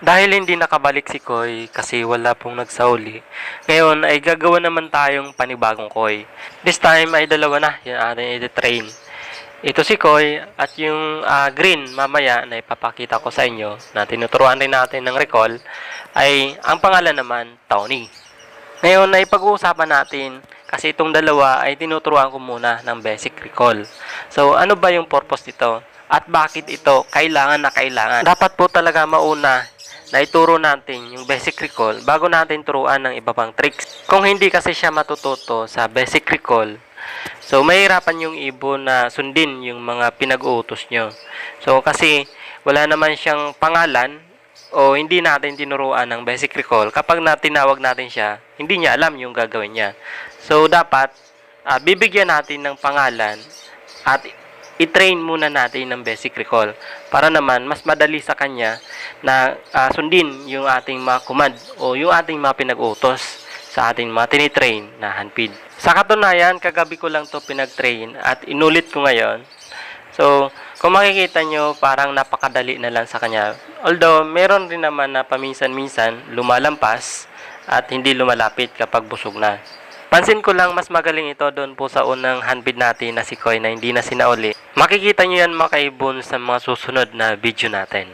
Dahil hindi nakabalik si Koy kasi wala pong nagsauli, ngayon ay gagawa naman tayong panibagong Koy. This time ay dalawa na yung ating i-train. Ito si Koy at yung ah, green mamaya na ipapakita ko sa inyo na tinuturuan rin natin ng recall ay ang pangalan naman Tony. Ngayon ay pag-uusapan natin kasi itong dalawa ay tinuturuan ko muna ng basic recall. So ano ba yung purpose nito? At bakit ito kailangan na kailangan? Dapat po talaga mauna na ituro natin yung basic recall bago natin turuan ng iba pang tricks. Kung hindi kasi siya matututo sa basic recall, so mahirapan yung ibon na sundin yung mga pinag-uutos nyo. So kasi wala naman siyang pangalan o hindi natin tinuruan ng basic recall, kapag na tinawag natin siya, hindi niya alam yung gagawin niya. So, dapat, ah, bibigyan natin ng pangalan at i-train muna natin ng basic recall para naman mas madali sa kanya na ah, sundin yung ating mga command o yung ating mga pinag-utos sa ating mga tinitrain na handpid. Sa katunayan, kagabi ko lang to pinag-train at inulit ko ngayon So, kung makikita nyo, parang napakadali na lang sa kanya. Although, meron rin naman na paminsan-minsan lumalampas at hindi lumalapit kapag busog na. Pansin ko lang, mas magaling ito doon po sa unang handbid natin na si Koy na hindi na sinauli. Makikita nyo yan mga kaibon sa mga susunod na video natin.